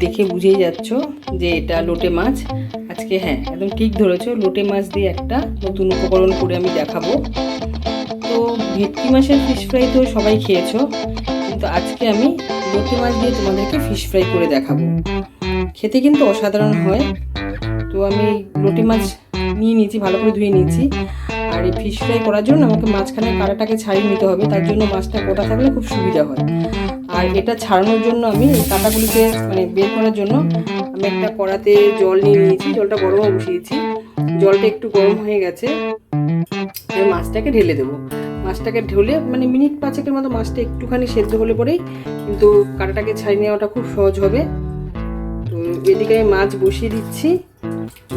দেখে বুঝেই যাচ্ছ যে এটা লোটে মাছ। আজকে হ্যাঁ একদম ঠিক ধরেছো, লোটে মাছ দিয়ে একটা নতুন উপকরণ করে আমি দেখাবো। তো ভেটকি মাছের ফিশ ফ্রাই তো সবাই খেয়েছো, কিন্তু আজকে আমি লোটে মাছ দিয়ে তোমাদেরকে ফিশ ফ্রাই করে দেখাবো। খেতে কিন্তু অসাধারণ হয়। তো আমি লোটে মাছ নিয়ে নিয়েছি, ভালো করে ধুয়ে নিয়েছি। আর এই ফিশ ফ্রাই করার জন্য আমাকে মাঝখানে কাঁটাটাকে ছাড়িয়ে নিতে হবে, তার জন্য মাছটা গোটা থাকলে খুব সুবিধা হয়। আর এটা ছাড়ানোর জন্য আমি এই কাঁটাগুলিকে মানে বের করার জন্য আমি একটা কড়াতে জল নিয়ে নিয়েছি, জলটা গরমও বসিয়েছি। জলটা একটু গরম হয়ে গেছে। আমি মাছটাকে ঢেলে দেবো। মাছটাকে ঢেলে মানে মিনিট পাঁচেকের মতো মাছটা একটুখানি সেদ্ধ হলে পরেই কিন্তু কাঁটাটাকে ছাড়িয়ে নেওয়াটা খুব সহজ হবে। তো এদিকে আমি মাছ বসিয়ে দিচ্ছি।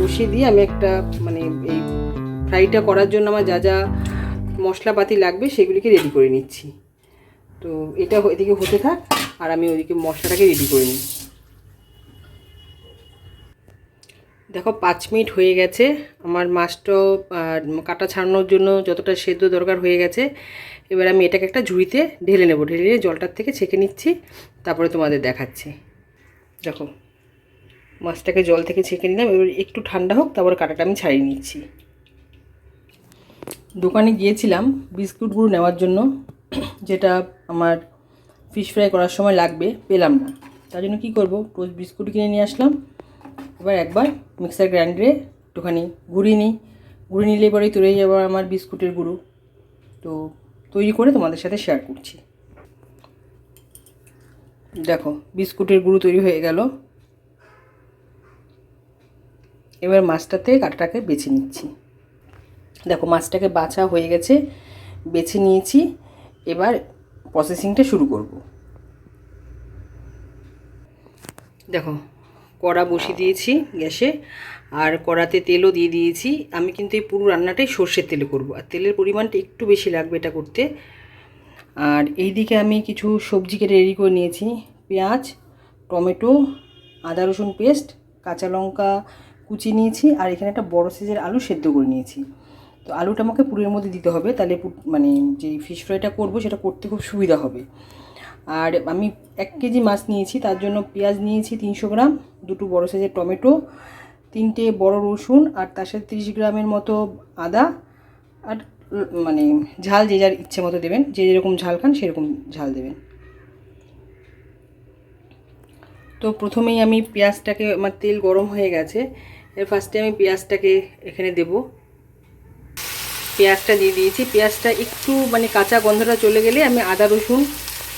বসিয়ে দিয়ে আমি একটা মানে এই ফ্রাইটা করার জন্য আমার যা যা মশলাপাতি লাগবে সেগুলিকে রেডি করে নিচ্ছি। তো এটা এদিকে হতে থাক আর আমি ওইদিকে মশলাটাকে রেডি করে নিই দেখো, পাঁচ মিনিট হয়ে গেছে। আমার মাছটাও কাটা ছাড়ানোর জন্য যতটা সেদ্ধ দরকার হয়ে গেছে, এবার আমি এটাকে একটা ঝুড়িতে ঢেলে নেব। ঢেলে নিয়ে জলটার থেকে ছেঁকে নিচ্ছি, তারপরে তোমাদের দেখাচ্ছি। দেখো, মাছটাকে জল থেকে ছেঁকে নিলাম, এবার একটু ঠান্ডা হোক, তারপরে কাটাটা আমি ছাড়িয়ে নিচ্ছি। দোকানে গিয়েছিলাম বিস্কুট গুঁড়ো নেওয়ার জন্য, যেটা আমার ফিশ ফ্রাই করার সময় লাগবে, পেলাম না। তার জন্য কী করব টোস্ট বিস্কুট কিনে নিয়ে আসলাম। এবার একবার মিক্সার গ্রাইন্ডারে একটুখানি গুঁড়িয়ে নিই। গুঁড়ি নিলে পরেই তৈরি যাবে আমার বিস্কুটের গুঁড়ো। তো তৈরি করে তোমাদের সাথে শেয়ার করছি। দেখো, বিস্কুটের গুঁড়ো তৈরি হয়ে গেল। এবার মাছটাতে কাটাটাকে বেছে নিচ্ছি। দেখো, মাছটাকে বাছা হয়ে গেছে, বেছে নিয়েছি। এবার প্রসেসিংটা শুরু করব। দেখো কড়া বসিয়ে দিয়েছি গ্যাসে আর কড়াতে তেলও দিয়ে দিয়েছি। আমি কিন্তু এই পুরো রান্নাটাই সর্ষের তেলে করব। আর তেলের পরিমাণটা একটু বেশি লাগবে এটা করতে। আর এই দিকে আমি কিছু সবজি কেটে রেডি করে নিয়েছি। পেঁয়াজ টমেটো আদা রসুন পেস্ট কাঁচা লঙ্কা কুচি নিয়েছি আর এখানে একটা বড় সাইজের আলু সেদ্ধ করে নিয়েছি। তো আলুটা আমাকে পুরের মধ্যে দিতে হবে তাহলে মানে যে ফিশ ফ্রাইটা করব সেটা করতে খুব সুবিধা হবে। আর আমি এক কেজি মাছ নিয়েছি তার জন্য পেঁয়াজ নিয়েছি তিনশো গ্রাম দুটো বড় সাইজের টমেটো, তিনটে বড় রসুন আর তার সাথে তিরিশ গ্রামের মতো আদা আর মানে ঝাল যে যার ইচ্ছে মতো দেবেন। যে যেরকম ঝাল খান সেরকম ঝাল দেবেন। তো প্রথমেই আমি পেঁয়াজটাকে, আমার তেল গরম হয়ে গেছে। এর ফার্স্টে আমি পেঁয়াজটাকে এখানে দেব। পেঁয়াজটা দিয়ে দিয়েছি। পেঁয়াজটা একটু মানে কাঁচা গন্ধটা চলে গেলে আমি আদা রসুন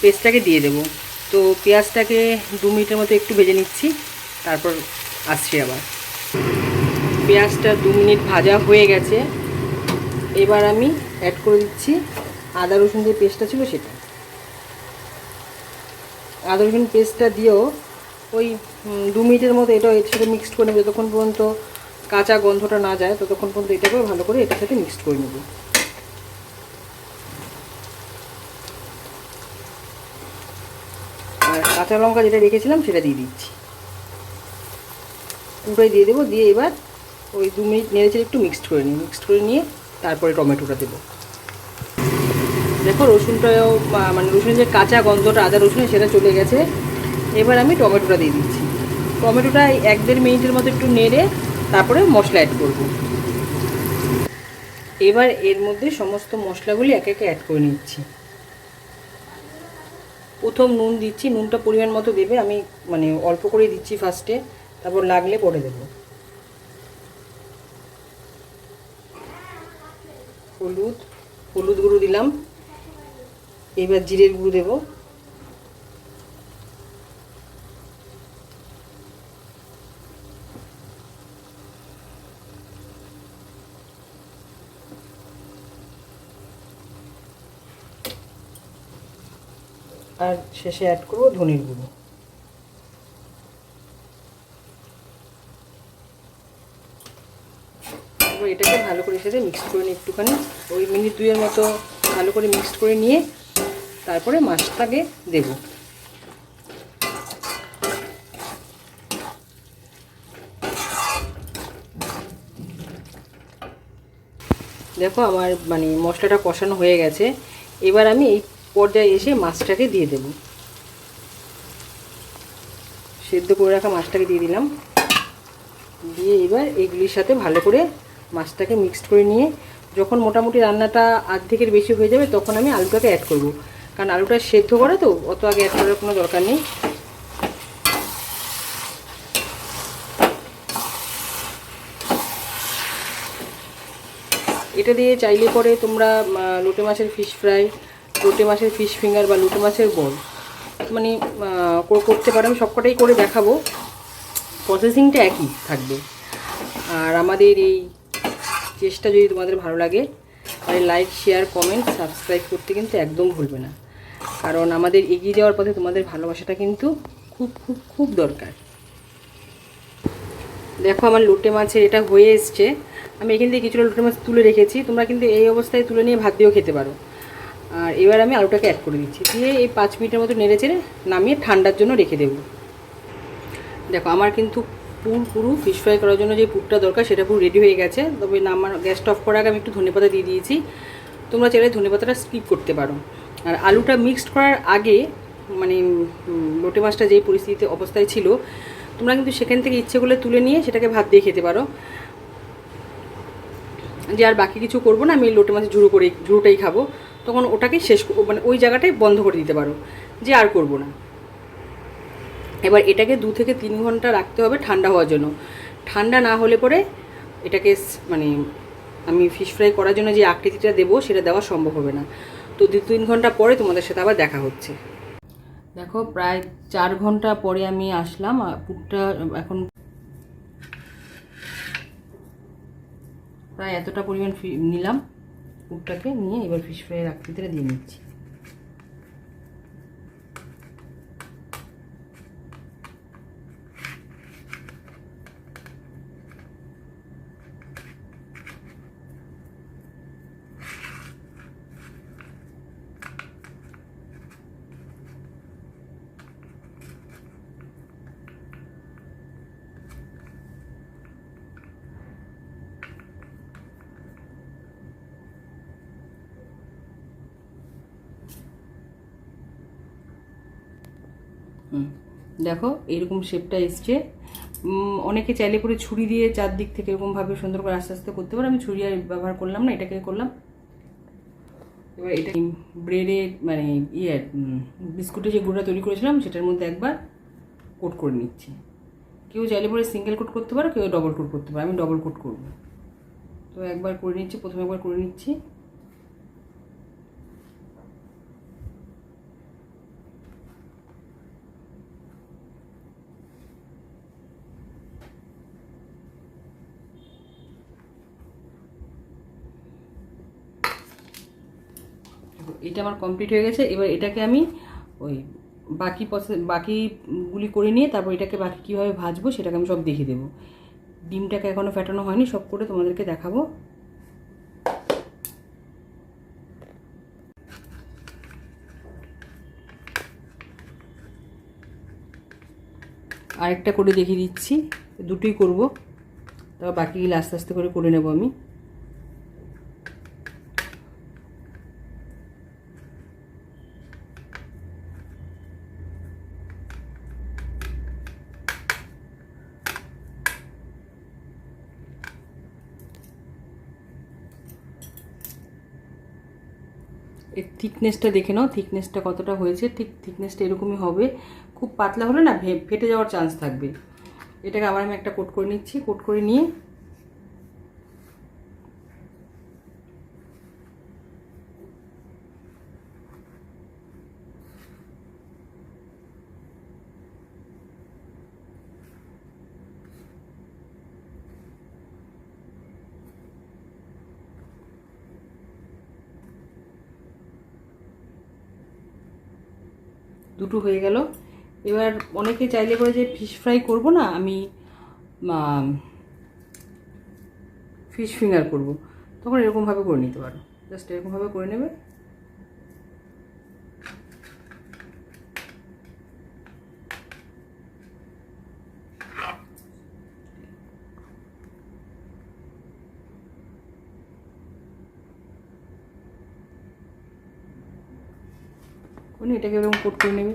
পেস্টটাকে দিয়ে দেব। তো পেঁয়াজটাকে দু মিনিটের মতো একটু ভেজে নিচ্ছি। তারপর আসছি আবার। পেঁয়াজটা দু মিনিট ভাজা হয়ে গেছে। এবার আমি অ্যাড করে দিচ্ছি আদা, রসুন যে পেস্টটা ছিল সেটা। আদা, রসুন পেস্টটা দিয়েও ওই দু মিনিটের মতো এটা এর সাথে মিক্সড করে নেব। যতক্ষণ পর্যন্ত কাঁচা গন্ধটা না যায়, ততক্ষণ পর্যন্ত এটাকে ভালো করে এটার সাথে মিক্সড করে নেব। আর কাঁচা লঙ্কা যেটা রেখেছিলাম সেটা দিয়ে দিচ্ছি। পুরোটাই দিয়ে দেবো, দিয়ে এবার ওই দু মিনিট নেড়েছে একটু মিক্সড করে নিই। মিক্সড করে নিয়ে তারপরে টমেটোটা দেবো। দেখো রসুনটাও মানে রসুনের যে কাঁচা গন্ধটা, আদা রসুনের, সেটা চলে গেছে। এবার আমি টমেটোটা দিয়ে দিচ্ছি। টমেটোটা এক দেড় মিনিটের মতো একটু নেড়ে তারপরে মশলা অ্যাড করব। এবার এর মধ্যে সমস্ত মশলাগুলি একে একে অ্যাড করে নিচ্ছি। প্রথম নুন দিচ্ছি, নুনটা পরিমাণ মতো দেবে, আমি মানে অল্প করে দিচ্ছি ফার্স্টে তারপর লাগলে পরে দেবো। হলুদ হলুদ গুঁড়ো দিলাম। এবার জিরের গুঁড়ো দেবো। আর শেষে অ্যাড করব ধনের গুঁড়ো। এটাকে ভালো করে সাথে মিক্সড করে নিই একটুখানি। ওই মিনিট দুইয়ের মতো ভালো করে মিক্সড করে নিয়ে তারপরে মাছটাকে দেবো। দেখো আমার মানে মশলাটা কষানো হয়ে গেছে। এবার আমি এই পর্যায়ে এসে মাছটাকে দিয়ে দেব। সেদ্ধ করে রাখা মাছটাকে দিয়ে দিলাম। দিয়ে এবার এগুলির সাথে ভালো করে মাছটাকে মিক্সড করে নিয়ে যখন মোটামুটি রান্নাটা আর্ধেকের বেশি হয়ে যাবে, তখন আমি আলুটাকে অ্যাড করব। কারণ আলুটা সেদ্ধ করা তো, অত আগে অ্যাড করার কোনো দরকার নেই। এটা দিয়ে চাইলে পরে তোমরা লোটে মাছের ফিশ ফ্রাই লোটে মাছের ফিশ ফিঙ্গার বা লোটে মাছের বল মানে করতে পারো। আমি সবকটাই করে দেখাবো। প্রসেসিংটা একই থাকবে। আর আমাদের এই চেষ্টা যদি তোমাদের ভালো লাগে, তাহলে লাইক শেয়ার কমেন্ট সাবস্ক্রাইব করতে কিন্তু একদম ভুলবে না। কারণ আমাদের এগিয়ে যাওয়ার পথে তোমাদের ভালোবাসাটা কিন্তু খুব খুব খুব দরকার। দেখো আমার লোটে মাছের এটা হয়ে এসছে। আমি এখান থেকে কিছুটা লোটে মাছ তুলে রেখেছি। তোমরা কিন্তু এই অবস্থায় তুলে নিয়ে ভাত দিয়েও খেতে পারো। আর এবার আমি আলুটাকে অ্যাড করে দিচ্ছি। দিয়ে এই পাঁচ মিনিটের মতো নেড়ে চেড়ে নামিয়ে ঠান্ডার জন্য রেখে দেবো। দেখো আমার কিন্তু পুর, পুরো ফিশ ফ্রাই করার জন্য যে পুরটা দরকার, সেটা পুরো রেডি হয়ে গেছে। তবে নামার গ্যাসটা অফ করার আগে আমি একটু ধনেপাতা দিয়ে দিয়েছি। তোমরা চাইলে ধনেপাতাটা স্কিপ করতে পারো। আর আলুটা মিক্সড করার আগে মানে লোটে মাছটা যেই পরিস্থিতিতে অবস্থায় ছিল, তোমরা কিন্তু সেখান থেকে ইচ্ছে করলে তুলে নিয়ে সেটাকে ভাত দিয়ে খেতে পারো। যে আর বাকি কিছু করব না, আমি লোটে মাছের ঝুড়ো করে ঝুড়োটাই খাব। তখন ওটাকে শেষ মানে ওই জায়গাটাই বন্ধ করে দিতে পারো। যে আর করব না। এবার এটাকে দু থেকে তিন ঘণ্টা রাখতে হবে ঠান্ডা হওয়ার জন্য। ঠান্ডা না হলে পরে এটাকে মানে আমি ফিশ ফ্রাই করার জন্য যে আকৃতিটা দেবো সেটা দেওয়া সম্ভব হবে না। তো দু তিন ঘণ্টা পরে তোমাদের সাথে আবার দেখা হচ্ছে। দেখো, প্রায় চার ঘণ্টা পরে আমি আসলাম পুরটা এখন প্রায় এতটা পরিমাণ নিলাম। পুরটাকে নিয়ে এবার ফিশ ফ্রাইয়ের আকৃতিটা দিয়ে নিচ্ছি। দেখো, এরকম শেপটা এসছে। অনেকে চাইলে করে ছুরি দিয়ে চারদিক থেকে এরকমভাবে সুন্দর করে আস্তে আস্তে করতে পারে। আমি ছুরি আর ব্যবহার করলাম না, এটাকে করলাম। এবার এটা ব্রেডের মানে ইয়ে বিস্কুটের যে গুঁড়া তৈরি করেছিলাম, সেটার মধ্যে একবার কোট করে নিচ্ছি। কেউ চাইলে পরে সিঙ্গেল কোট করতে পারো, কেউ ডবল কোট করতে পারো। আমি ডবল কোট করব। তো একবার করে নিচ্ছি, প্রথমে একবার করে নিচ্ছি। এটা আমার কমপ্লিট হয়ে গেছে। এবার এটাকে আমি ওই বাকি প্রসেস বাকিগুলি করে নিয়ে তারপর এটাকে বাকি কীভাবে ভাজবো সেটাকে আমি সব দেখিয়ে দেবো। ডিমটাকে এখনও ফেটানো হয়নি, সব করে তোমাদেরকে দেখাবো। আরেকটা করে দেখিয়ে দিচ্ছি, দুটোই করব। তারপর বাকিগুলো আস্তে আস্তে করে করে নেব আমি। এর থিকনেসটা দেখে নাও থিকনেসটা কতটা হয়েছে, ঠিক থিকনেসটা এরকমই হবে। খুব পাতলা হলে না ফেটে যাওয়ার চান্স থাকবে। এটাকে আবার আমি একটা কোট করে নিচ্ছি কোট করে নিয়ে দুটো হয়ে গেল। এবার অনেকে চাইলে করে যে ফিশ ফ্রাই করব না, আমি ফিশ ফিঙ্গার করব। তখন এরকমভাবে করে নিতে পারো। জাস্ট এরকমভাবে করে নেবে। করে এটাকে এরকম কোট করে নেবে।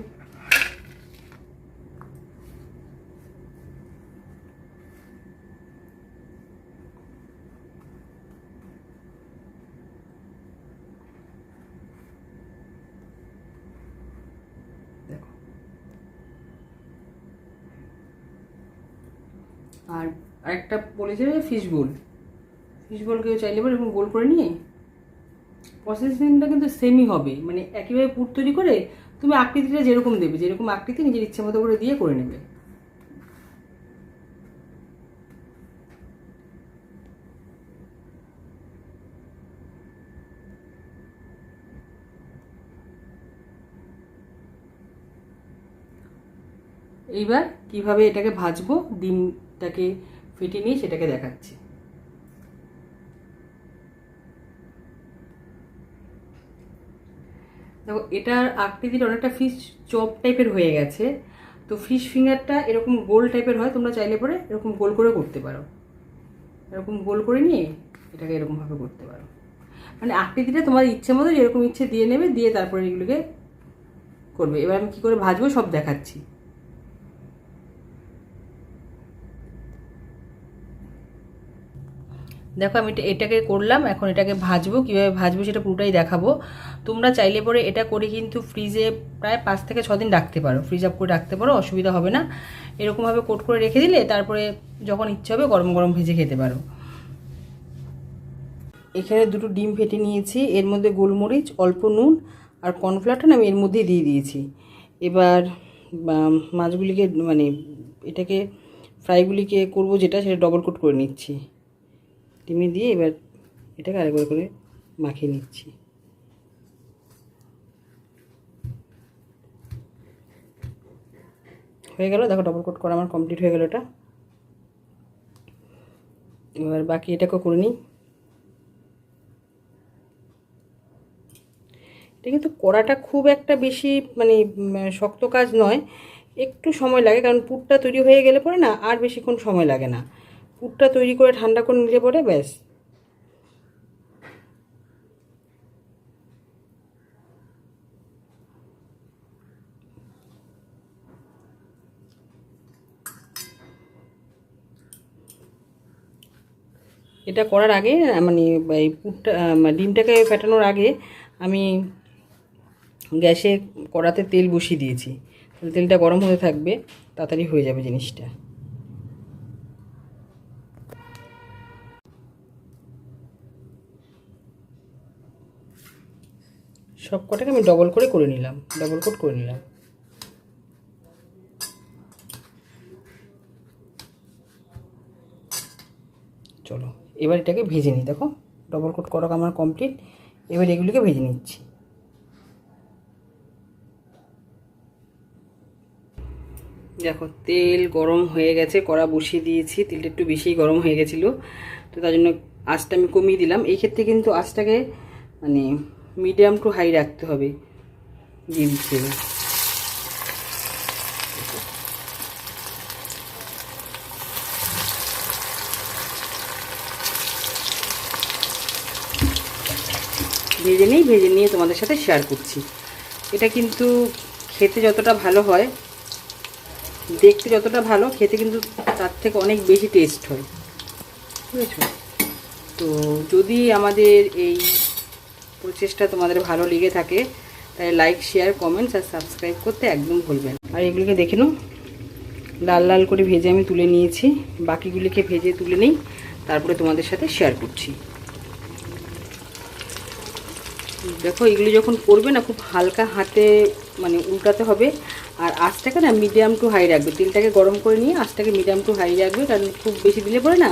আর আরেকটা বলেছে ফিশ বোল। ফিশ বোল কেউ চাইলে পরে এরকম গোল করে নিয়ে প্রসেসিংটা কিন্তু সেমই হবে। মানে একইভাবে পুর তৈরি করে তুমি আকৃতিটা যেরকম দেবে, যেরকম আকৃতি নিজের ইচ্ছে মতো করে দিয়ে করে নেবে। এইবার কীভাবে এটাকে ভাজবো, ডিমটাকে ফেটে নিয়ে সেটাকে দেখাচ্ছি। দেখো এটার আকৃতিটা অনেকটা ফিশ চপ টাইপের হয়ে গেছে। তো ফিশ ফিঙ্গারটা এরকম গোল টাইপের হয়, তোমরা চাইলে পরে এরকম গোল করে করতে পারো। এরকম গোল করে নিয়ে এটাকে এরকমভাবে করতে পারো। মানে আকৃতিটা তোমার ইচ্ছে মতো যেরকম ইচ্ছে দিয়ে নেবে, দিয়ে তারপরে এগুলোকে করবে। এবার আমি কী করে ভাজবো সব দেখাচ্ছি। দেখো, আমি এটা- এটাকে করলাম, এখন এটাকে ভাজবো, কীভাবে ভাজবো সেটা পুরোটাই দেখাবো। তোমরা চাইলে পরে এটা করে কিন্তু ফ্রিজে প্রায় পাঁচ থেকে ছ দিন রাখতে পারো। ফ্রিজ আপ করে রাখতে পারো, অসুবিধা হবে না। এরকমভাবে কোট করে রেখে দিলে তারপরে যখন ইচ্ছে হবে গরম গরম ভেজে খেতে পারো। এখানে দুটো ডিম ফেটে নিয়েছি, এর মধ্যে গোলমরিচ, অল্প নুন আর কর্নফ্লাওয়ারটা আমি এর মধ্যেই দিয়ে দিয়েছি। এবার মাছগুলিকে মানে এটাকে ফ্রাইগুলিকে করব যেটা, সেটা ডবল কোট করে নিচ্ছি। ডিমে দিয়ে এবার এটাকে আরেকবার করে মাখিয়ে নিচ্ছি। হয়ে গেল? দেখো ডবল কোট করা আমার কমপ্লিট হয়ে গেল এটা। এবার বাকি এটাকেও করে নিই। এটা কিন্তু করাটা খুব একটা বেশি মানে শক্ত কাজ নয়। একটু সময় লাগে, কারণ পুরটা তৈরি হয়ে গেলে পরে না আর বেশিক্ষণ সময় লাগে না। পুরটা তৈরি করে ঠান্ডা করে নিলে পরে ব্যাস। এটা করার আগে মানে এই আহ, মানে ডিমটাকে ফেটানোর আগে আমি গ্যাসে কড়াতে তেল বসিয়ে দিয়েছি। তেলটা গরম হতে থাকবে তাড়াতাড়ি হয়ে যাবে জিনিসটা। সব কটাকে আমি ডবল করে করে নিলাম ডবল কোট করে নিলাম। চলো, এবার এটাকে ভেজে নিই, দেখো ডবল কোট করা আমার কমপ্লিট এবার এগুলিকে ভেজে নিচ্ছি। দেখো, তেল গরম হয়ে গেছে, কড়া বসিয়ে দিয়েছি, তেলটা একটু বেশিই গরম হয়ে গেছিল, তো তার জন্য আঁচটা আমি কমিয়ে দিলাম। এই ক্ষেত্রে কিন্তু আঁচটাকে মানে মিডিয়াম টু হাই রাখতে হবে দিয়ে দিচ্ছি। ভেজে নিই, ভেজে নিয়ে তোমাদের সাথে শেয়ার করছি। এটা কিন্তু খেতে যতটা ভালো হয়, দেখতে যতটা ভালো, খেতে কিন্তু তার থেকে অনেক বেশি টেস্ট হয়। বুঝেছ? তো যদি আমাদের এই প্রচেষ্টা তোমাদের ভালো লেগে থাকে, তাই লাইক শেয়ার কমেন্টস আর সাবস্ক্রাইব করতে একদম ভুলবেন আর এগুলিকে দেখে নাও, লাল লাল করে ভেজে আমি তুলে নিয়েছি, বাকিগুলিকে ভেজে তুলে নিই, তারপরে তোমাদের সাথে শেয়ার করছি। দেখো, এগুলি যখন করবে না, খুব হালকা হাতে মানে উল্টাতে হবে, আর আঁচটাকে না মিডিয়াম টু হাই রাখবে। তেলটাকে গরম করে নিয়ে আঁচটাকে মিডিয়াম টু হাই রাখবে, কারণ খুব বেশি দিলে পরে না,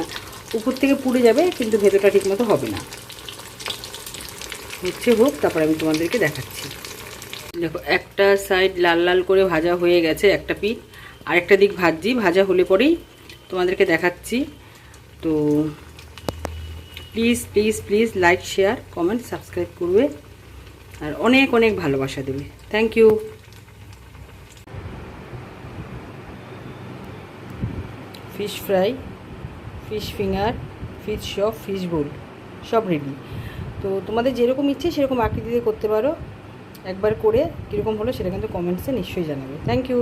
উপর থেকে পুড়ে যাবে, কিন্তু ভেতরটা ঠিকমতো হবে না। হচ্ছে হোক, তারপর আমি তোমাদেরকে দেখাচ্ছি। দেখো, একটা সাইড লাল লাল করে ভাজা হয়ে গেছে একটা পিঠ, আরেকটা দিক ভাজছি, ভাজা হলে পরেই তোমাদেরকে দেখাচ্ছি। তো please please please like share comment subscribe করবে আর অনেক অনেক ভালোবাসা দেবে। Thank you fish fry fish finger fish shop fish bowl সব রেডি তো তোমাদের যেরকম ইচ্ছে সেরকম আকৃতিতে করতে পারো। একবার করে কীরকম হলো সেটা কিন্তু কমেন্টসে নিশ্চয়ই জানাবে। Thank you